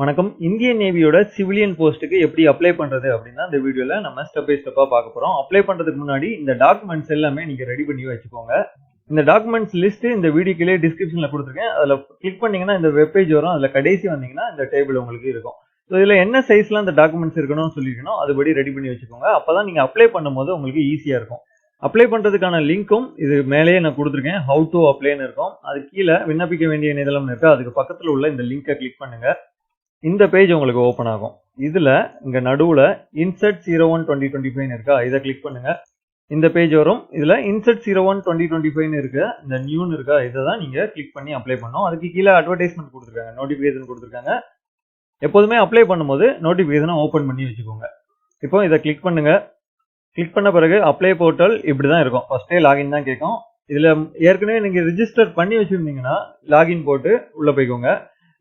வணக்கம். இந்திய நேவியோட சிவிலியன் போஸ்ட்டுக்கு எப்படி அப்ளை பண்ணுறது அப்படின்னா இந்த வீடியோவில் நம்ம ஸ்டெப் பை ஸ்டெப்பாக பார்க்க போறோம். அப்ளை பண்ணுறதுக்கு முன்னாடி இந்த டாக்குமெண்ட்ஸ் எல்லாமே நீங்கள் ரெடி பண்ணி வச்சுக்கோங்க. இந்த டாக்குமெண்ட்ஸ் லிஸ்ட்டு இந்த வீடியோக்கிலே டிஸ்கிரிப்ஷனில் கொடுத்துருக்கேன். அதில் கிளிக் பண்ணீங்கன்னா இந்த வெப்பேஜ் வரும். அதில் கடைசி வந்தீங்கன்னா இந்த டேபிள் உங்களுக்கு இருக்கும். ஸோ இதில் என்ன சைஸ்லாம் அந்த டாக்குமெண்ட்ஸ் இருக்கணும்னு சொல்லிருக்கணும் அதுபடி ரெடி பண்ணி வச்சுக்கோங்க. அப்போ தான் நீங்கள் அப்ளை பண்ணும்போது உங்களுக்கு ஈஸியாக இருக்கும். அப்ளை பண்ணுறதுக்கான லிங்க்கும் இது மேலேயே நான் கொடுத்துருக்கேன். ஹவு டு அப்ளைன்னு இருக்கும். அது கீழே விண்ணப்பிக்க வேண்டிய இணையதளம் இருக்குது அதுக்கு பக்கத்தில் உள்ள இந்த லிங்கை கிளிக் பண்ணுங்கள் இந்த பேஜ் உங்களுக்கு ஓப்பன் ஆகும். இதில் இங்கே நடுவில் insert zero one twenty twenty five இருக்கா? இதை கிளிக் பண்ணுங்கள் இந்த பேஜ் வரும். இதில் insert zero one twenty twenty five இருக்கு. இந்த நியூன்னு இருக்கா? இதை தான் நீங்கள் கிளிக் பண்ணி அப்ளை பண்ணோம் அதுக்கு கீழே அட்வர்டைஸ்மெண்ட் கொடுத்துருக்காங்க. நோட்டிஃபிகேஷன் கொடுத்துருக்காங்க. எப்போதுமே அப்ளை பண்ணும்போது நோட்டிஃபிகேஷனை ஓப்பன் பண்ணி வச்சுக்கோங்க. இப்போ இதை கிளிக் பண்ணுங்கள் கிளிக் பண்ண பிறகு அப்ளை போர்ட்டல் இப்படி தான் இருக்கும் ஃபஸ்ட்டே லாகின் தான் கேட்கும். இதில் ஏற்கனவே நீங்கள் ரிஜிஸ்டர் பண்ணி வச்சிருந்தீங்கன்னா லாகின் போட்டு உள்ளே போய்க்கோங்க.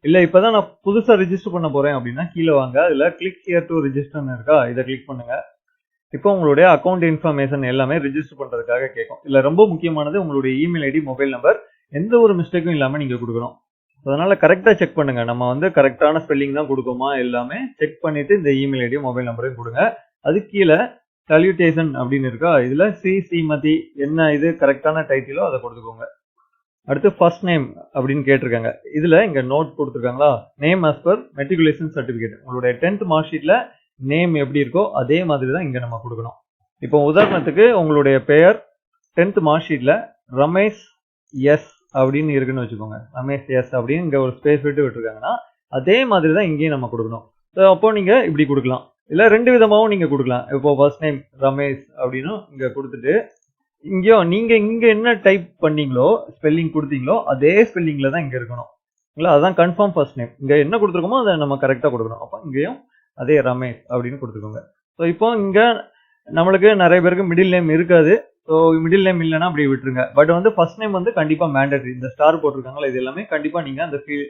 இல்லை இப்போ தான் நான் புதுசாக ரிஜிஸ்டர் பண்ண போகிறேன் அப்படின்னா கீழே வாங்க. அதில் கிளிக் ஹியர் டு ரிஜிஸ்டர்னு இருக்கா? இதை கிளிக் பண்ணுங்கள் இப்போ உங்களுடைய அக்கௌண்ட் இன்ஃபர்மேஷன் எல்லாமே ரிஜிஸ்டர் பண்ணுறதுக்காக கேட்கும். இல்லை ரொம்ப முக்கியமானது உங்களுடைய இமெயில் ஐடி மொபைல் நம்பர் எந்த ஒரு மிஸ்டேக்கும் இல்லாமல் நீங்கள் கொடுக்கணும். அதனால் கரெக்டாக செக் பண்ணுங்கள் நம்ம வந்து கரெக்டான ஸ்பெல்லிங் தான் கொடுக்குமா எல்லாமே செக் பண்ணிவிட்டு இந்த இமெயில் ஐடி மொபைல் நம்பரையும் கொடுங்க. அது கீழே சல்யூட்டேஷன் அப்படின்னு இருக்கா? இதில் ஸ்ரீ ஸ்ரீமதி என்ன இது கரெக்டான டைட்டிலோ அதை கொடுத்துக்கோங்க. அடுத்து ஃபர்ஸ்ட் நேம் அப்படின்னு கேட்டிருக்காங்க. இதில் இங்கே நோட் கொடுத்துருக்காங்களா? Name as per matriculation certificate உங்களுடைய டென்த் மார்க் நேம் எப்படி இருக்கோ அதே மாதிரி தான் இங்கே நம்ம கொடுக்கணும். இப்போ உதாரணத்துக்கு உங்களுடைய பெயர் டென்த் மார்க் ஷீட்டில் ரமேஷ் எஸ் அப்படின்னு இருக்குன்னு வச்சுக்கோங்க. ரமேஷ் எஸ் அப்படின்னு இங்கே ஒரு ஸ்பேஸ் விட்டு விட்டுருக்காங்கன்னா அதே மாதிரி தான் இங்கேயும் நம்ம கொடுக்கணும். ஸோ அப்போ நீங்கள் இப்படி கொடுக்கலாம். இல்லை ரெண்டு விதமாகவும் நீங்கள் கொடுக்கலாம். இப்போ ஃபர்ஸ்ட் நேம் ரமேஷ் அப்படின்னு இங்கே கொடுத்துட்டு இங்கேயும் நீங்க இங்க என்ன டைப் பண்ணீங்களோ ஸ்பெல்லிங் கொடுத்தீங்களோ அதே ஸ்பெல்லிங்ல தான் இங்க இருக்கணும். இல்லை அதான் கன்ஃபார்ம் ஃபர்ஸ்ட் நேம் இங்க என்ன கொடுத்துருக்கோமோ அதை நம்ம கரெக்டாக கொடுக்கணும். அப்போ இங்கேயும் அதே ரமேஷ் அப்படின்னு கொடுத்துக்கோங்க. ஸோ இப்போ இங்க நம்மளுக்கு நிறைய பேருக்கு மிடில் நேம் இருக்காது. ஸோ மிடில் நேம் இல்லைன்னா அப்படி விட்டுருங்க. பட் வந்து ஃபர்ஸ்ட் நேம் வந்து கண்டிப்பாக மேண்டட்ரி இந்த ஸ்டார் போட்டிருக்காங்களா இது எல்லாமே கண்டிப்பாக நீங்கள் அந்த ஃபீல்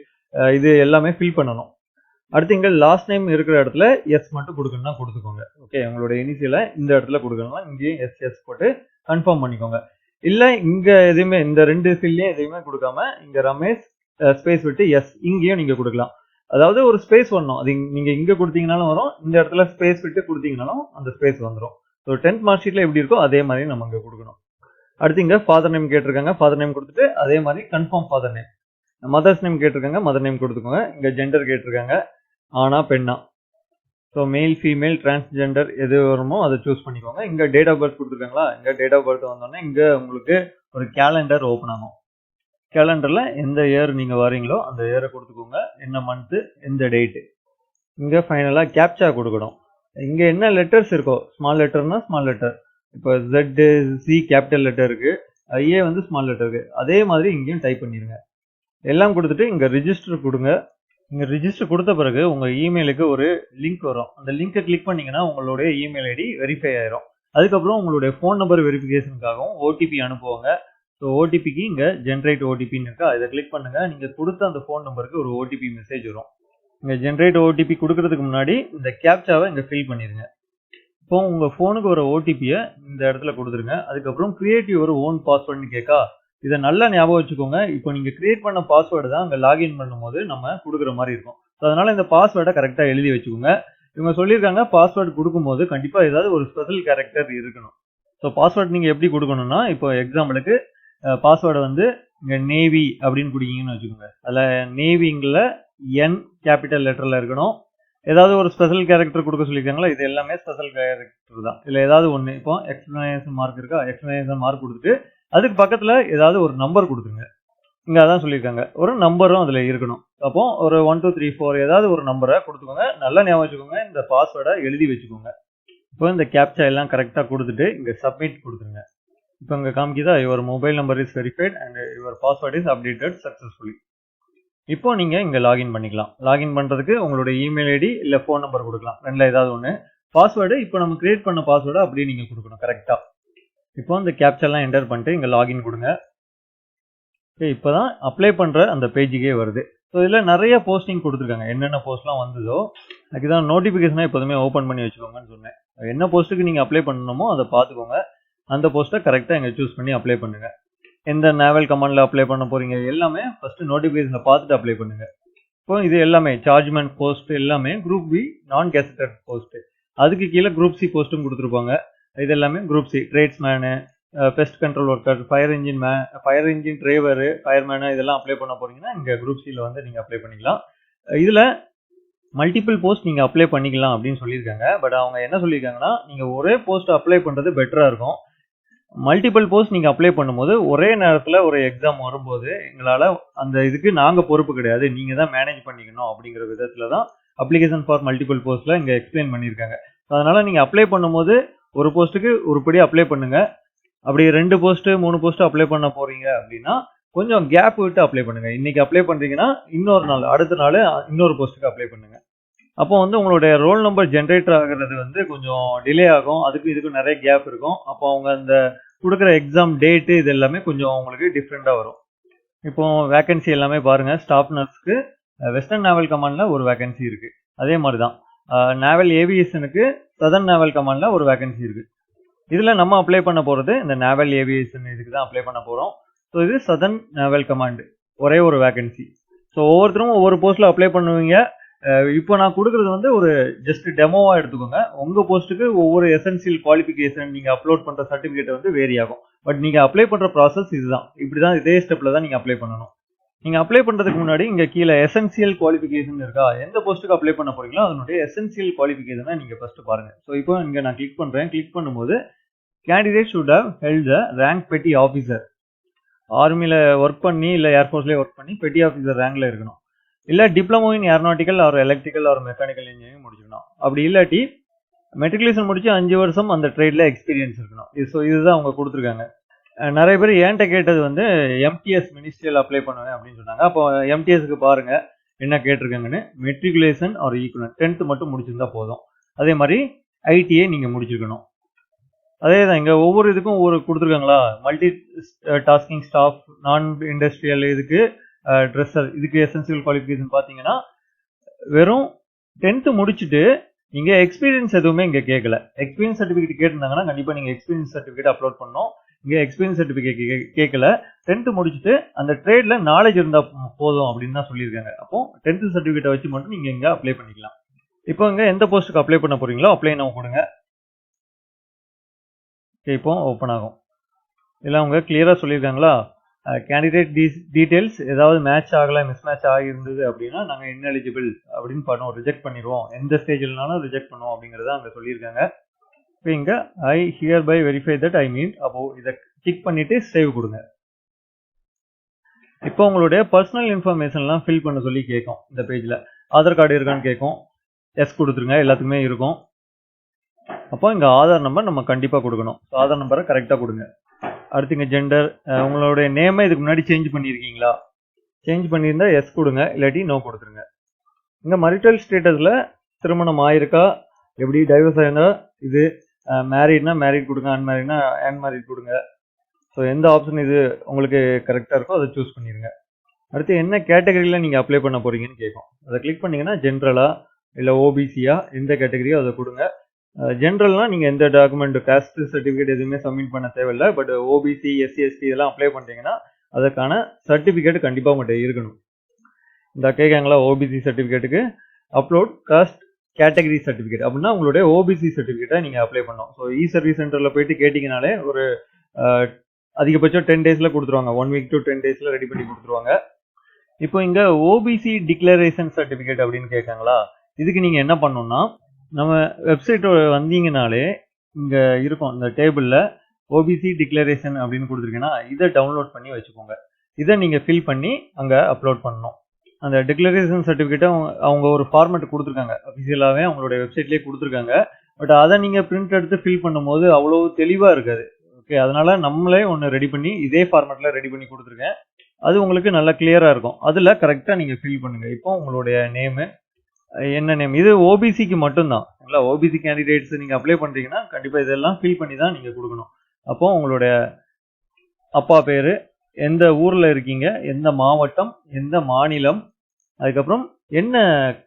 இது எல்லாமே ஃபில் பண்ணணும். அடுத்து இங்கே லாஸ்ட் நேம் இருக்கிற இடத்துல எஸ் மட்டும் கொடுக்கணும்னா கொடுத்துக்கோங்க. ஓகே உங்களுடைய இனிஷியலை இந்த இடத்துல கொடுக்கணும்னா இங்கேயும் எஸ் எஸ் போட்டு கன்ஃபார்ம் பண்ணிக்கோங்க. இல்லை இங்கே எதுவுமே இந்த ரெண்டு ஃபில்லையும் எதுவுமே கொடுக்காம இங்கே ரமேஷ் ஸ்பேஸ் விட்டு எஸ் இங்கேயும் நீங்கள் கொடுக்கலாம். அதாவது ஒரு ஸ்பேஸ் வரணும். அது நீங்கள் இங்கே கொடுத்தீங்கனாலும் வரும். இந்த இடத்துல ஸ்பேஸ் விட்டு கொடுத்தீங்கனாலும் அந்த ஸ்பேஸ் வந்துடும் ஸோ டென்த் மார்க் ஷீட்டில் எப்படி இருக்கோ அதே மாதிரி நம்ம இங்கே கொடுக்கணும். அடுத்து இங்கே ஃபாதர் நேம் கேட்டிருக்காங்க. ஃபாதர் நேம் கொடுத்துட்டு அதே மாதிரி confirm father name mother's name கேட்டிருக்காங்க. மதர் நேம் கொடுத்துக்கோங்க. இங்கே ஜெண்டர் கேட்டிருக்காங்க. ஆனா பெண்ணா. ஸோ மேல் ஃபீமேல் டிரான்ஸ்ஜெண்டர் எது வருமோ அதை சூஸ் பண்ணிக்கோங்க. இங்கே டேட் ஆஃப் பர்த் கொடுத்துருக்காங்களா? இங்கே டேட் ஆஃப் பர்த் வந்தோடனே இங்கே உங்களுக்கு ஒரு கேலண்டர் ஓப்பன் ஆகும். கேலண்டரில் எந்த இயர் நீங்கள் வரீங்களோ அந்த இயரை கொடுத்துக்கோங்க. என்ன மந்த்து எந்த டேட்டு இங்கே ஃபைனலாக கேப்சா கொடுக்கணும். இங்கே என்ன லெட்டர்ஸ் இருக்கோ? ஸ்மால் லெட்டர்னா ஸ்மால் லெட்டர் இப்போ ஜெட்டு சி கேபிட்டல் லெட்டர் இருக்குது ஐஏ வந்து ஸ்மால் லெட்டர் இருக்குது அதே மாதிரி இங்கேயும் டைப் பண்ணிடுங்க எல்லாம் கொடுத்துட்டு இங்கே ரிஜிஸ்டர் கொடுங்க. நீங்கள் ரிஜிஸ்டர் கொடுத்த பிறகு உங்கள் இமெயிலுக்கு ஒரு லிங்க் வரும். அந்த லிங்கை கிளிக் பண்ணிங்கன்னா உங்களுடைய இமெயில் ஐடி வெரிஃபை ஆயிரும். அதுக்கப்புறம் உங்களுடைய ஃபோன் நம்பர் வெரிஃபிகேஷனுக்காகவும் ஓடிபி அனுப்புவாங்க. ஸோ ஓடிபிக்கு இங்கே ஜென்ரேட் ஓடிபின்னு இருக்கா. இதை கிளிக் பண்ணுங்கள் நீங்கள் கொடுத்த அந்த ஃபோன் நம்பருக்கு ஒரு ஓடிபி மெசேஜ் வரும். இங்கே ஜென்ரேட் ஓடிபி கொடுக்கறதுக்கு முன்னாடி இந்த கேப்சாவை இங்கே ஃபில் பண்ணிடுங்க இப்போ உங்கள் ஃபோனுக்கு வர ஓடிபியை இந்த இடத்துல கொடுத்துருங்க. அதுக்கப்புறம் கிரியேட்டிவ் ஒரு ஓன் பாஸ்வேர்டுன்னு கேட்கா இதை நல்லா ஞாபகம் வச்சுக்கோங்க. இப்போ நீங்கள் கிரியேட் பண்ண பாஸ்வேர்டு தான் அங்கே லாகின் பண்ணும்போது நம்ம கொடுக்குற மாதிரி இருக்கும். ஸோ அதனால் இந்த பாஸ்வேர்டை கரெக்டாக எழுதி வச்சுக்கோங்க. இவங்க சொல்லியிருக்காங்க பாஸ்வேர்டு கொடுக்கும்போது கண்டிப்பாக ஏதாவது ஒரு ஸ்பெஷல் கேரக்டர் இருக்கணும். ஸோ பாஸ்வேர்டு நீங்கள் எப்படி கொடுக்கணும்னா இப்போ எக்ஸாம்பிளுக்கு பாஸ்வேர்டை வந்து இங்கே நேவி அப்படின்னு குடிக்கீங்கன்னு வச்சுக்கோங்க. அதில் நேவிங்கில் என் கேபிட்டல் லெட்டரில் இருக்கணும். ஏதாவது ஒரு ஸ்பெஷல் கேரக்டர் கொடுக்க சொல்லியிருக்காங்களா இது எல்லாமே ஸ்பெஷல் கேரக்டர் தான். இல்லை ஏதாவது ஒன்று இப்போ எக்ஸ்பிளனேஷன் மார்க் இருக்கா எக்ஸ்பிளனேஷன் மார்க் கொடுத்துட்டு அதுக்கு பக்கத்தில் ஏதாவது ஒரு நம்பர் கொடுத்துருங்க. இங்கே அதான் சொல்லியிருக்காங்க. ஒரு நம்பரும் அதில் இருக்கணும். அப்போ ஒரு ஒன் டூ த்ரீ ஃபோர் ஏதாவது ஒரு நம்பரை கொடுத்துக்கோங்க. நல்லா ஞாபகம் வச்சுக்கோங்க. இந்த பாஸ்வேர்டை எழுதி வச்சுக்கோங்க. இப்போ இந்த கேப்சா எல்லாம் கரெக்டாக கொடுத்துட்டு இங்கே சப்மிட் கொடுத்துருங்க. இப்போ இங்கே காமிக்குதா? Your mobile number is verified and your password is updated successfully இப்போ நீங்கள் இங்கே லாகின் பண்ணிக்கலாம். லாகின் பண்ணுறதுக்கு உங்களுடைய இமெயில் ஐடி இல்லை ஃபோன் நம்பர் கொடுக்கலாம். ரெண்டில் ஏதாவது ஒன்று பாஸ்வேர்டு இப்போ நம்ம கிரியேட் பண்ண பாஸ்வேர்டை அப்படியே நீங்கள் கொடுக்கணும். கரெக்டாக இப்போ அந்த கேப்சர்லாம் என்டர் பண்ணிட்டு இங்கே லாகின் கொடுங்க. ஓகே இப்போதான் அப்ளை பண்ணுற அந்த பேஜுக்கே வருது. ஸோ இதில் நிறைய போஸ்டிங் கொடுத்துருக்காங்க. என்னென்ன போஸ்ட்லாம் வந்ததோ அதுக்கு தான் நோட்டிஃபிகேஷனாக எப்போதுமே ஓப்பன் பண்ணி வச்சுக்கோங்கன்னு சொன்னேன். என்ன போஸ்ட்டுக்கு நீங்கள் அப்ளை பண்ணணுமோ அதை பார்த்துக்கோங்க. அந்த போஸ்ட்டை கரெக்டாக இங்கே சூஸ் பண்ணி அப்ளை பண்ணுங்கள் எந்த நேவல் கமாண்டில் அப்ளை பண்ண போகிறீங்க எல்லாமே ஃபஸ்ட்டு நோட்டிஃபிகேஷனை பார்த்துட்டு அப்ளை பண்ணுங்க. இப்போ இது எல்லாமே சார்ஜ்மெண்ட் போஸ்ட் எல்லாமே group B non gazetted post அதுக்கு கீழே குரூப் சி போஸ்ட்டும் கொடுத்துருப்பாங்க. இது எல்லாமே group C tradesman pest control worker fire engine மே ஃபயர் இன்ஜின் டிரைவரு ஃபயர்மேனு இதெல்லாம் அப்ளை பண்ண போறீங்கன்னா இங்கே குரூப் சியில் வந்து நீங்கள் அப்ளை பண்ணிக்கலாம். இதில் மல்டிபிள் போஸ்ட் நீங்கள் அப்ளை பண்ணிக்கலாம் அப்படின்னு சொல்லியிருக்காங்க. பட் அவங்க என்ன சொல்லியிருக்காங்கன்னா நீங்கள் ஒரே போஸ்ட் அப்ளை பண்ணுறது பெட்டராக இருக்கும். மல்டிபிள் போஸ்ட் நீங்கள் அப்ளை பண்ணும்போது ஒரே நேரத்தில் ஒரு எக்ஸாம் வரும்போது எங்களால் அந்த இதுக்கு நாங்கள் பொறுப்பு கிடையாது. நீங்கள் தான் மேனேஜ் பண்ணிக்கணும் அப்படிங்கிற விதத்தில் தான் அப்ளிகேஷன் ஃபார் மல்டிபிள் போஸ்ட்டில் இங்கே எக்ஸ்பிளைன் பண்ணியிருக்காங்க. அதனால் நீங்கள் அப்ளை பண்ணும்போது ஒரு போஸ்ட்டுக்கு உருப்படி அப்ளை பண்ணுங்க. அப்படி ரெண்டு போஸ்ட்டு மூணு போஸ்ட்டு அப்ளை பண்ண போறீங்க அப்படின்னா கொஞ்சம் கேப் விட்டு அப்ளை பண்ணுங்க. இன்னைக்கு அப்ளை பண்றீங்கன்னா இன்னொரு நாள் அடுத்த நாள் இன்னொரு போஸ்ட்டுக்கு அப்ளை பண்ணுங்க. அப்போ வந்து உங்களுடைய ரோல் நம்பர் ஜென்ரேட்டர் ஆகுறது வந்து கொஞ்சம் டிலே ஆகும். அதுக்கு இதுக்கும் நிறைய கேப் இருக்கும். அப்போ அவங்க அந்த கொடுக்குற எக்ஸாம் டேட்டு இது எல்லாமே கொஞ்சம் உங்களுக்கு டிஃப்ரெண்ட்டாக வரும். இப்போ வேகன்சி எல்லாமே பாருங்க. ஸ்டாஃப் நர்ஸ்க்கு வெஸ்டர்ன் நாவல் கமாண்டில் ஒரு வேகன்சி இருக்கு. அதே மாதிரி தான் நேவல் ஏவியேஷனுக்கு சதர்ன் நேவல் கமாண்டில் ஒரு வேகன்சி இருக்குது இதில் நம்ம அப்ளை பண்ண போகிறது இந்த நேவல் ஏவியேஷன் இதுக்கு தான் அப்ளை பண்ண போகிறோம் ஸோ இது சதர்ன் நேவல் கமாண்டு ஒரே ஒரு வேகன்சி ஸோ ஒவ்வொருத்தரும் ஒவ்வொரு போஸ்ட்டில் அப்ளை பண்ணுவீங்க. இப்போ நான் கொடுக்குறது வந்து ஒரு ஜஸ்ட் டெமோவாக எடுத்துக்கோங்க. உங்கள் போஸ்ட்டுக்கு ஒவ்வொரு எசென்சியல் குவாலிஃபிகேஷன் நீங்கள் அப்லோட் பண்ணுற சர்டிஃபிகேட் வந்து வேரி ஆகும். பட் நீங்கள் அப்ளை பண்ணுற ப்ராசஸ் இதுதான். இப்படி தான் இதே ஸ்டெப்பில் தான் நீங்கள் அப்ளை பண்ணணும். நீங்கள் அப்ளை பண்ணுறதுக்கு முன்னாடி இங்கே கீழே எசென்சியல் குவாலிஃபிகேஷன் இருக்கா? எந்த போஸ்ட்டுக்கு அப்ளை பண்ண போகிறீங்களோ அதனுடைய எசென்சியல் குவாலிஃபிகேஷனை நீங்கள் ஃபஸ்ட்டு பாருங்கள் ஸோ இப்போ இங்கே நான் கிளிக் பண்ணுறேன் கிளிக் பண்ணும்போது candidate should have held rank petty officer ஆர்மியில் ஒர்க் பண்ணி இல்லை ஏர்ஃபோர்ஸ்லேயே ஒர்க் பண்ணி பெட்டி ஆஃபீஸர் ரேங்கில் இருக்கணும். இல்லை diploma in aeronautical or electrical or mechanical engineering முடிச்சிக்கணும். அப்படி இல்லாட்டி மெட்ரிகுலேஷன் முடிச்சு அஞ்சு வருஷம் அந்த ட்ரேடில் எக்ஸ்பீரியன்ஸ் இருக்கணும். இது ஸோ இதுதான் அவங்க கொடுத்துருக்காங்க. நிறைய பேர் ஏன்ட்ட கேட்டது வந்து எம்டிஎஸ் மினிஸ்ட்ரியல் அப்ளை பண்ணுவேன் அப்படின்னு சொன்னாங்க. அப்போ எம்டிஎஸ்க்கு பாருங்க என்ன கேட்டிருக்காங்கன்னு மெட்ரிகுலேஷன் ஆர் ஈக்குவலன் டென்த்து மட்டும் முடிச்சிருந்தா போதும். அதே மாதிரி ஐடிஐ நீங்கள் முடிச்சிருக்கணும். அதே தான் இங்கே ஒவ்வொரு இதுக்கும் ஒவ்வொரு கொடுத்துருக்காங்களா? Multi tasking staff non industrial இதுக்கு ட்ரெஸ்ஸர் இதுக்கு எசென்சியல் குவாலிஃபிகேஷன் பார்த்தீங்கன்னா வெறும் டென்த்து முடிச்சுட்டு நீங்கள் எக்ஸ்பீரியன்ஸ் எதுவுமே இங்கே கேட்கல எக்ஸ்பீரியன்ஸ் சர்டிஃபிகேட் கேட்டிருந்தாங்கன்னா கண்டிப்பாக நீங்கள் எக்ஸ்பீரியன்ஸ் சர்டிஃபிகேட் அப்லோட் பண்ணணும். இங்கே எக்ஸ்பீரியன்ஸ் சர்டிஃபிகேட் கேட்கல டென்த்து முடிச்சுட்டு அந்த ட்ரேடில் நாலேஜ் இருந்தால் போதும் அப்படின்னு தான் சொல்லியிருக்காங்க. அப்போ டென்த்து சர்டிஃபிகேட்டை வச்சு மட்டும் நீங்கள் இங்கே அப்ளை பண்ணிக்கலாம். இப்போ இங்கே எந்த போஸ்ட்டுக்கு அப்ளை பண்ண போகிறீங்களோ அப்ளை நம்ம கொடுங்க. இப்போ ஓப்பன் ஆகும். இல்லை அவங்க கிளியராக சொல்லியிருக்காங்களா? கேண்டிடேட் டீட்டெயில்ஸ் ஏதாவது மேட்ச் ஆகலை மிஸ் மேட்ச் ஆகியிருந்தது அப்படின்னா நாங்கள் இன்எலிஜிபிள் அப்படின்னு பண்ணுவோம் ரிஜெக்ட் பண்ணிடுவோம் எந்த ஸ்டேஜ்லனாலும் ரிஜெக்ட் பண்ணுவோம் அப்படிங்கிறத அங்கே சொல்லியிருக்காங்க. இப்போ இங்கே I hereby verify that I mean அப்போ இதை கிளிக் பண்ணிவிட்டு சேவ் கொடுங்க. இப்போ உங்களுடைய பர்சனல் இன்ஃபர்மேஷன்லாம் ஃபில் பண்ண சொல்லி கேட்கும் இந்த பேஜில் ஆதார் கார்டு இருக்கான்னு கேட்கும். எஸ் கொடுத்துருங்க எல்லாத்துக்குமே இருக்கும். அப்போ இங்கே ஆதார் நம்பர் நம்ம கண்டிப்பாக கொடுக்கணும். ஸோ ஆதார் நம்பரை கரெக்டாக கொடுங்க. அடுத்து இங்கே ஜெண்டர் உங்களுடைய நேமை இதுக்கு முன்னாடி சேஞ்ச் பண்ணியிருக்கீங்களா? சேஞ்ச் பண்ணியிருந்தா எஸ் கொடுங்க இல்லாட்டி நோ கொடுத்துருங்க. இங்கே மரிட்டல் ஸ்டேட்டஸில் திருமணம் ஆயிருக்கா? எப்படி டைவர்ஸ் ஆயிருந்தா? இது மேரிட்னா மேரீட் கொடுங்க அன்மேரிட்னா அன்மேரிட் கொடுங்க. ஸோ எந்த ஆப்ஷன் இது உங்களுக்கு கரெக்டாக இருக்கோ அதை சூஸ் பண்ணிடுங்க அடுத்து என்ன கேட்டகரியில் நீங்கள் அப்ளை பண்ண போகிறீங்கன்னு கேட்கும் அதை கிளிக் பண்ணிங்கன்னா ஜென்ரலாக இல்லை ஓபிசியா எந்த கேட்டகரியோ அதை கொடுங்க. ஜென்ரல்னால் நீங்கள் எந்த டாக்குமெண்ட் காஸ்ட் சர்டிஃபிகேட் எதுவுமே சப்மிட் பண்ண தேவையில்லை. பட் ஓபிசி எஸ்சி எஸ்டி இதெல்லாம் அப்ளை பண்ணுறீங்கன்னா அதற்கான சர்டிஃபிகேட் கண்டிப்பாக உங்கள்கிட்ட இருக்கணும். இந்த கேட்காங்களா ஓபிசி சர்டிஃபிகேட்டுக்கு அப்லோட் காஸ்ட் கேட்டகரி சர்டிஃபிகேட் அப்படின்னா உங்களுடைய ஓபிசி சர்டிஃபிகேட்டை நீங்கள் அப்ளை பண்ணணும். ஸோ இ சர்வீஸ் சென்டரில் போயிட்டு கேட்டிங்கனாலே ஒரு அதிகபட்சம் டென் டேஸில் கொடுத்துருவாங்க. ஒன் வீக் டு டென் டேஸில் ரெடி பண்ணி கொடுத்துருவாங்க. இப்போ இங்கே ஓபிசி டிக்ளரேஷன் சர்டிஃபிகேட் அப்படின்னு கேட்காங்களா இதுக்கு நீங்கள் என்ன பண்ணணும்னா நம்ம வெப்சைட் வந்தீங்கனாலே இங்கே இருக்கும். இந்த டேபிளில் ஓபிசி டிக்ளரேஷன் அப்படின்னு கொடுத்துருக்கீங்கன்னா இதை டவுன்லோட் பண்ணி வச்சுக்கோங்க. இதை நீங்கள் ஃபில் பண்ணி அங்கே அப்லோட் பண்ணணும். அந்த டிக்ளரேஷன் சர்டிஃபிகேட்டை அவங்க ஒரு ஃபார்மேட் கொடுத்துருக்காங்க. அஃபிஷியலாகவே அவங்களுடைய வெப்சைட்லேயே கொடுத்துருக்காங்க. பட் அதை நீங்கள் பிரிண்ட் எடுத்து ஃபில் பண்ணும்போது அவ்வளோ தெளிவாக இருக்காது. ஓகே அதனால் நம்மளே ஒன்று ரெடி பண்ணி இதே ஃபார்மேட்டில் ரெடி பண்ணி கொடுத்துருக்கேன். அது உங்களுக்கு நல்லா கிளியராக இருக்கும். அதில் கரெக்டாக நீங்கள் ஃபில் பண்ணுங்கள் இப்போ உங்களுடைய நேமு என்ன நேம் இது ஓபிசிக்கு மட்டும்தான். இல்லை ஓபிசி கேண்டிடேட்ஸ் நீங்கள் அப்ளை பண்ணுறீங்கன்னா கண்டிப்பாக இதெல்லாம் ஃபில் பண்ணி தான் நீங்கள் கொடுக்கணும். அப்போ உங்களுடைய அப்பா பேர் எந்த ஊரில் இருக்கீங்க எந்த மாவட்டம் எந்த மாநிலம் அதுக்கப்புறம் என்ன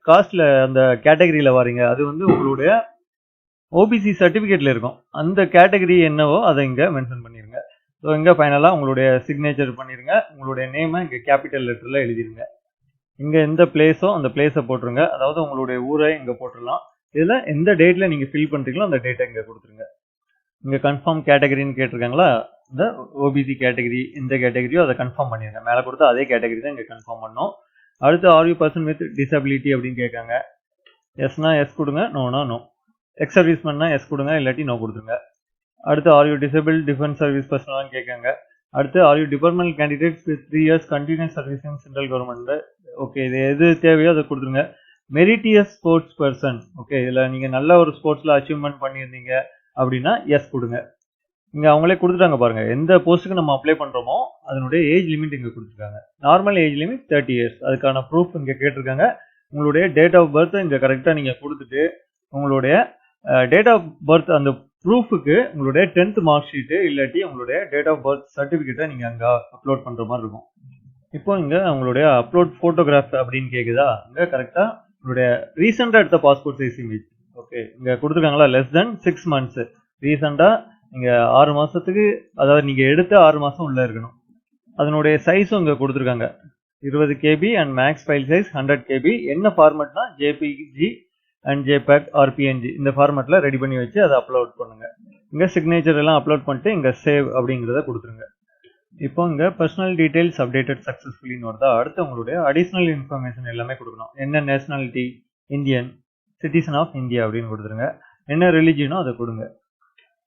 காஸ்டில் அந்த கேட்டகரியில் வரீங்க? அது வந்து உங்களுடைய ஓபிசி சர்டிஃபிகேட்டில் இருக்கும். அந்த கேட்டகரி என்னவோ அதை இங்கே மென்ஷன் பண்ணிடுங்க ஸோ இங்கே ஃபைனலாக உங்களுடைய சிக்னேச்சர் பண்ணிடுங்க உங்களுடைய நேமை இங்கே கேபிட்டல் லெட்டரில் எழுதிருங்க. இங்கே எந்த பிளேஸோ அந்த பிளேஸை போட்டுருங்க. அதாவது உங்களுடைய ஊரை இங்கே போட்டுடலாம். இதில் எந்த டேட்டில் நீங்கள் ஃபில் பண்ணுறீங்களோ அந்த டேட்டை இங்கே கொடுத்துருங்க. இங்கே கன்ஃபார்ம் கேட்டகரின்னு கேட்டிருக்காங்களா? இந்த ஓபிசி கேட்டகரி இந்த கேட்டகரியோ அதை கன்ஃபார்ம் பண்ணிடுங்க மேலே கொடுத்தா அதே கேட்டகரி தான் இங்கே கன்ஃபார்ம் பண்ணோம். அடுத்து ஆர்யூ பர்சன் வித் டிசபிலிட்டி அப்படின்னு கேட்காங்க. எஸ்னா எஸ் கொடுங்க நோனா நோ எக்ஸ் சர்வீஸ் மேன்னா எஸ் கொடுங்க இல்லாட்டி நோ கொடுத்துருங்க. அடுத்து are you disable defence service பர்சனலாம் கேட்காங்க. அடுத்து are you department candidates with three years continuous service in central government okay இது எது தேவையோ அதை கொடுத்துருங்க. மெரிட்டியஸ் ஸ்போர்ட்ஸ் பர்சன் ஓகே இதில் நீங்கள் நல்ல ஒரு ஸ்போர்ட்ஸில் அச்சீவ்மெண்ட் பண்ணியிருந்தீங்க. அப்படின்னா எஸ் கொடுங்க. இங்கே அவங்களே கொடுத்துட்டாங்க பாருங்கள் எந்த போஸ்ட்டுக்கு நம்ம அப்ளை பண்ணுறோமோ அதனுடைய ஏஜ் லிமிட் இங்கே கொடுத்துருக்காங்க. Normal age limit thirty years அதுக்கான ப்ரூஃப் இங்கே கேட்டிருக்காங்க. உங்களுடைய டேட் ஆஃப் பர்த் இங்கே கரெக்டாக நீங்கள் கொடுத்துட்டு உங்களுடைய டேட் ஆஃப் பர்த் அந்த ப்ரூஃபுக்கு உங்களுடைய டென்த் மார்க் ஷீட்டு இல்லாட்டி உங்களுடைய டேட் ஆஃப் பர்த் சர்டிஃபிகேட்டை நீங்கள் அங்கே அப்லோட் பண்ணுற மாதிரி இருக்கும். இப்போ இங்கே உங்களுடைய அப்லோட் ஃபோட்டோகிராஃப் அப்படின்னு கேட்குதா இங்கே கரெக்டாக உங்களுடைய ரீசெண்டாக எடுத்த பாஸ்போர்ட் சைஸ் இமேஜ் ஓகே இங்கே கொடுத்துருக்காங்களா? லெஸ் தென் சிக்ஸ் மந்த்ஸ் ரீசெண்டாக நீங்கள் ஆறு மாதத்துக்கு அதாவது நீங்கள் எடுத்த ஆறு மாதம் உள்ளே இருக்கணும். அதனுடைய சைஸும் இங்கே கொடுத்துருக்காங்க. இருபது KB and max file size hundred KB என்ன ஃபார்மெட்னா JPG and JPEG or PNG இந்த ஃபார்மெட்டில் ரெடி பண்ணி வச்சு அதை அப்லோட் பண்ணுங்க. இங்கே சிக்னேச்சர் எல்லாம் அப்லோட் பண்ணிட்டு இங்கே சேவ் அப்படிங்கிறத கொடுத்துருங்க. இப்போ இங்கே பர்சனல் டீடைல்ஸ் அப்டேட்டட் சக்ஸஸ்ஃபுல்லின்னு வருதா. அடுத்து உங்களுடைய அடிஷ்னல் இன்ஃபர்மேஷன் எல்லாமே கொடுக்கணும். என்ன nationality Indian citizen of India அப்படின்னு கொடுத்துருங்க. என்ன ரிலிஜியனோ அதை கொடுங்க.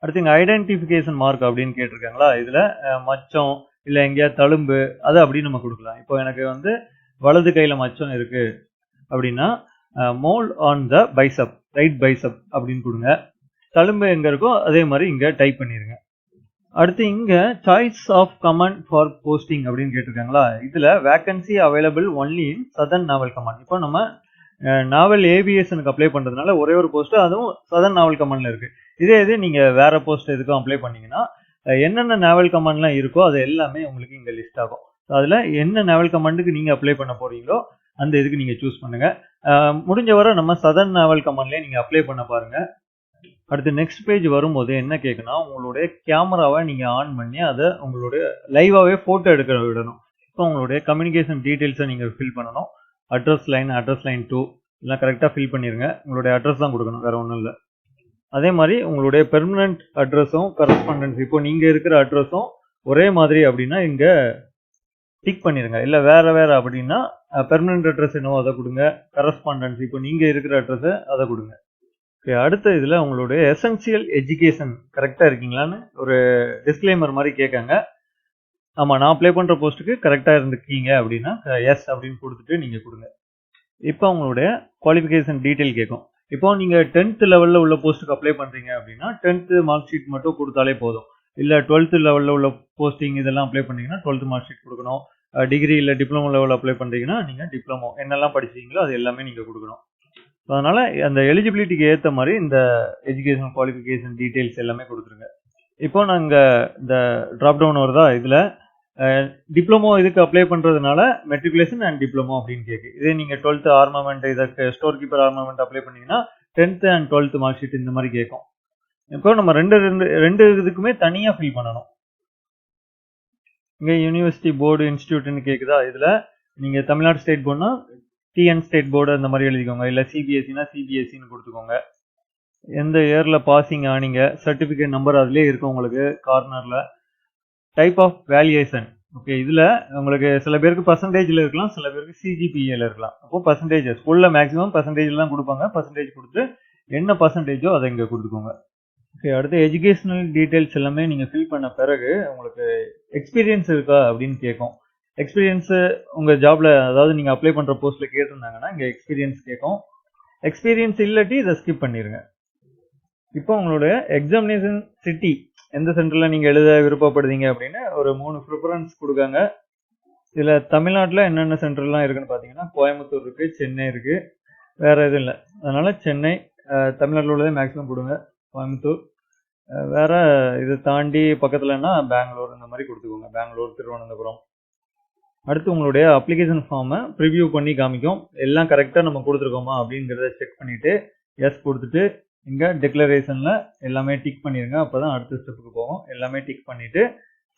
அடுத்து இங்கே ஐடென்டிஃபிகேஷன் மார்க் அப்படின்னு கேட்டிருக்காங்களா? இதில் மச்சம் இல்லை எங்கேயா தழும்பு அது அப்படி நம்ம கொடுக்கலாம். இப்போ எனக்கு வந்து வலது கையில் மச்சம் இருக்குது அப்படின்னா mole on the bicep right bicep அப்படின்னு கொடுங்க. தழும்பு எங்கே இருக்கோ அதே மாதிரி இங்கே டைப் பண்ணிடுங்க அடுத்து இங்கே choice of command for posting அப்படின்னு கேட்டிருக்காங்களா? இதில் vacancy available only in southern naval command இப்போ நம்ம நாவல் ஏபிஎஸ்னுக்கு அப்ளை பண்ணுறதுனால ஒரே ஒரு போஸ்ட் அதுவும் சதன் நாவல் கமாண்டில் இருக்குது இதே இது நீங்கள் வேற போஸ்ட் எதுக்கும் அப்ளை பண்ணீங்கன்னா என்னென்ன நாவல் கமாண்ட்லாம் இருக்கோ அது எல்லாமே உங்களுக்கு இங்கே லிஸ்ட் ஆகும். அதில் என்ன நாவல் கமாண்டுக்கு நீங்கள் அப்ளை பண்ண போறீங்களோ அந்த இதுக்கு நீங்கள் சூஸ் பண்ணுங்க. முடிஞ்ச வரை நம்ம சதன் நாவல் கமாண்ட்லேயே நீங்கள் அப்ளை பண்ண பாருங்க. அடுத்து நெக்ஸ்ட் பேஜ் வரும்போது என்ன கேட்குன்னா உங்களுடைய கேமராவை நீங்கள் ஆன் பண்ணி அதை உங்களுடைய லைவாகவே ஃபோட்டோ எடுக்க விடணும். இப்போ உங்களுடைய கம்யூனிகேஷன் டீட்டெயில்ஸை நீங்கள் ஃபில் பண்ணணும். Address line address line two எல்லாம் கரெக்டாக ஃபில் பண்ணிடுங்க உங்களுடைய அட்ரஸ் தான் கொடுக்கணும் வேறு ஒன்றும் இல்லை. அதே மாதிரி உங்களுடைய பெர்மனண்ட் அட்ரஸும் கரஸ்பாண்டன்ஸ் இப்போ நீங்கள் இருக்கிற அட்ரஸும் ஒரே மாதிரி அப்படின்னா இங்கே டிக் பண்ணிடுங்க இல்லை வேறு வேறு அப்படின்னா பெர்மனண்ட் அட்ரஸ் என்னவோ அதை கொடுங்க. கரஸ்பாண்டன்ஸ் இப்போ நீங்கள் இருக்கிற அட்ரஸை அதை கொடுங்க. ஓகே அடுத்த இதில் உங்களுடைய எசென்சியல் எஜுகேஷன் கரெக்டாக இருக்கீங்களான்னு ஒரு டிஸ்க்ளைமர் மாதிரி கேட்காங்க. ஆமாம் நான் அப்ளை பண்ணுற போஸ்ட்டுக்கு கரெக்டாக இருந்துக்கீங்க அப்படின்னா எஸ் அப்படின்னு கொடுத்துட்டு நீங்கள் கொடுங்க. இப்போ உங்களுடைய குவாலிஃபிகேஷன் டீட்டெயில் கேட்கும் இப்போ நீங்கள் டென்த்து லெவலில் உள்ள போஸ்ட்டுக்கு அப்ளை பண்ணுறீங்க அப்படின்னா டென்த்து மார்க் ஷீட் மட்டும் கொடுத்தாலே போதும். இல்லை டுவெல்த்து லெவலில் உள்ள போஸ்டிங் இதெல்லாம் அப்ளை பண்ணீங்கன்னா டுவெல்த் மார்க் ஷீட் கொடுக்கணும். டிகிரி இல்லை டிப்ளமோ லெவலில் அப்ளை பண்ணுறீங்கன்னா நீங்கள் டிப்ளமோ என்னெல்லாம் படிச்சீங்களோ அது எல்லாமே நீங்கள் கொடுக்கணும். ஸோ அதனால் அந்த எலிஜிபிலிட்டிக்கு ஏற்ற மாதிரி இந்த எஜுகேஷன் குவாலிஃபிகேஷன் டீட்டெயில்ஸ் எல்லாமே கொடுத்துருங்க. இப்போ நாங்கள் இந்த ட்ராப் டவுன் வருதா? இதில் டிப்ளமோ இதுக்கு அப்ளை பண்ணுறதுனால மெட்ரிகுலேஷன் அண்ட் டிப்ளமோ அப்படின்னு கேட்கு இதே நீங்கள் டுவெல்த்து ஆர்மமெண்ட் இதற்கு ஸ்டோர் கீப்பர் ஆர்மமெண்ட் அப்ளை பண்ணீங்கன்னா tenth and twelfth mark sheet இந்த மாதிரி கேட்கும் இப்போ நம்ம ரெண்டு ரெண்டு ரெண்டு இதுக்குமே தனியாக ஃபில் பண்ணணும். இங்கே யூனிவர்சிட்டி போர்டு இன்ஸ்டியூட்னு கேட்குதா இதில் நீங்கள் தமிழ்நாடு ஸ்டேட் போர்டுனா டிஎன் ஸ்டேட் போர்டு அந்த மாதிரி எழுதிக்கோங்க. இல்லை சிபிஎஸ்சினா சிபிஎஸ்சின்னு கொடுத்துக்கோங்க. எந்த இயரில் பாசிங் ஆனீங்க சர்டிஃபிகேட் நம்பர் அதுலேயே இருக்கும் உங்களுக்கு கார்னரில் டைப் ஆஃப் வேல்யூஷன் ஓகே இதில் உங்களுக்கு சில பேருக்கு பர்சன்டேஜில் இருக்கலாம் சில பேருக்கு சிஜிபிஏல இருக்கலாம். அப்போ பர்சன்டேஜ் ஸ்கூலில் மேக்ஸிமம் பர்சன்டேஜ் தான் கொடுப்பாங்க. பர்சன்டேஜ் கொடுத்து என்ன பர்சன்டேஜோ அதை இங்கே கொடுத்துக்கோங்க. ஓகே அடுத்து எஜுகேஷனல் டீட்டெயில்ஸ் எல்லாமே நீங்கள் ஃபில் பண்ண பிறகு உங்களுக்கு எக்ஸ்பீரியன்ஸ் இருக்கா அப்படின்னு கேட்கும். எக்ஸ்பீரியன்ஸு உங்கள் ஜாப்ல அதாவது நீங்கள் அப்ளை பண்ணுற போஸ்ட்டில் கேட்டிருந்தாங்கன்னா இங்கே எக்ஸ்பீரியன்ஸ் கேட்கும். எக்ஸ்பீரியன்ஸ் இல்லாட்டி இதை ஸ்கிப் பண்ணிடுங்க இப்போ உங்களுடைய எக்ஸாமினேஷன் சிட்டி எந்த சென்டரில் நீங்கள் எழுத விருப்பப்படுறீங்க அப்படின்னு ஒரு மூணு ப்ரிஃபரன்ஸ் கொடுக்காங்க. இதில் தமிழ்நாட்டில் என்னென்ன சென்டர்லாம் இருக்குன்னு பார்த்தீங்கன்னா கோயம்புத்தூர் இருக்குது சென்னை இருக்குது வேறு எதுவும் இல்லை. அதனால் சென்னை தமிழ்நாட்டில் உள்ளதே மேக்ஸிமம் கொடுங்க. கோயம்புத்தூர். வேறு இதை தாண்டி பக்கத்துலன்னா பெங்களூர் இந்த மாதிரி கொடுத்துக்கோங்க. பெங்களூர் திருவனந்தபுரம். அடுத்து உங்களுடைய அப்ளிகேஷன் ஃபார்மை ப்ரிவியூ பண்ணி காமிக்கும். எல்லாம் கரெக்டாக நம்ம கொடுத்துருக்கோமா அப்படிங்கிறத செக் பண்ணிவிட்டு எஸ் கொடுத்துட்டு இங்கே டிக்ளரேஷனில் எல்லாமே டிக் பண்ணிடுங்க அப்போ தான் அடுத்த ஸ்டெப்புக்கு போகும் எல்லாமே டிக் பண்ணிவிட்டு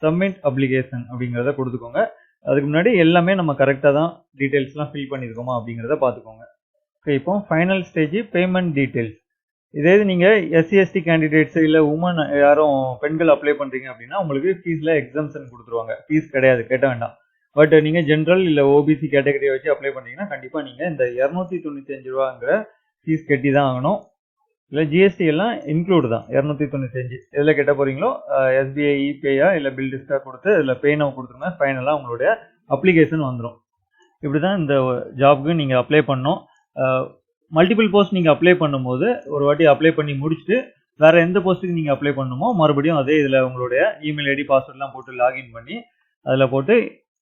சப்மிட் அப்ளிகேஷன் அப்படிங்கிறத கொடுத்துக்கோங்க. அதுக்கு முன்னாடி எல்லாமே நம்ம கரெக்டாக தான் டீட்டெயில்ஸ்லாம் ஃபில் பண்ணியிருக்கோமா அப்படிங்கிறத பார்த்துக்கோங்க. ஸோ இப்போ ஃபைனல் ஸ்டேஜ் பேமெண்ட் டீட்டெயில்ஸ் இதே இது நீங்கள் எஸ்சிஎஸ்டி கேண்டிடேட்ஸ் இல்லை உமன் யாரும் பெண்கள் அப்ளை பண்ணுறீங்க அப்படின்னா உங்களுக்கு ஃபீஸில் எக்ஸம்ஷன் கொடுத்துருவாங்க. ஃபீஸ் கிடையாது கேட்ட வேண்டாம். பட் நீங்கள் ஜென்ரல் இல்லை ஓபிசி கேட்டகரியை வச்சு அப்ளை பண்ணீங்கன்னா கண்டிப்பாக நீங்கள் இந்த இரநூத்தி தொண்ணூத்தஞ்சு ரூபாங்கிற ஃபீஸ் கட்டி தான் ஆகணும். இல்லை ஜிஎஸ்டி எல்லாம் இன்க்ளூடு தான். இரநூத்தி தொண்ணூத்தஞ்சு எதில் கேட்ட போகிறீங்களோ எஸ்பிஐ இபேயா இல்லை பில் டிஸ்டாக கொடுத்து இதில் பே கொடுத்துருங்க ஃபைனலாக உங்களுடைய அப்ளிகேஷன் வந்துடும் இப்படி தான் இந்த ஜாப்க்கு நீங்கள் அப்ளை பண்ணோம் மல்டிபிள் போஸ்ட் நீங்கள் அப்ளை பண்ணும்போது ஒரு வாட்டி அப்ளை பண்ணி முடிச்சுட்டு வேறு எந்த போஸ்ட்டுக்கு நீங்கள் அப்ளை பண்ணுமோ மறுபடியும் அதே இதில் உங்களுடைய இமெயில் ஐடி பாஸ்வேர்ட்லாம் போட்டு லாகின் பண்ணி அதில் போட்டு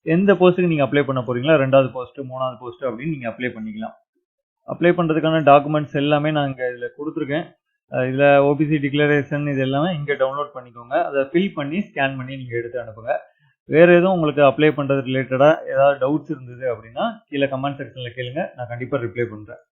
எந்த போஸ்ட்டுக்கு நீங்கள் அப்ளை பண்ண போகிறீங்களோ ரெண்டாவது போஸ்ட்டு மூணாவது போஸ்ட்டு அப்படின்னு நீங்கள் அப்ளை பண்ணிக்கலாம். அப்ளை பண்ணுறதுக்கான டாக்குமெண்ட்ஸ் எல்லாமே நான் இங்கே இதில் கொடுத்துருக்கேன். இதில் ஓபிசி டிக்ளரேஷன் இது எல்லாமே இங்கே டவுன்லோட் பண்ணிக்கோங்க. அதை ஃபில் பண்ணி ஸ்கேன் பண்ணி நீங்கள் எடுத்து அனுப்புங்க. வேறு எதுவும் உங்களுக்கு அப்ளை பண்ணுறது ரிலேட்டடாக ஏதாவது டவுட்ஸ் இருந்தது அப்படின்னா கீழே கமெண்ட் செக்ஷனில் கேளுங்க. நான் கண்டிப்பாக ரிப்ளை பண்ணுறேன்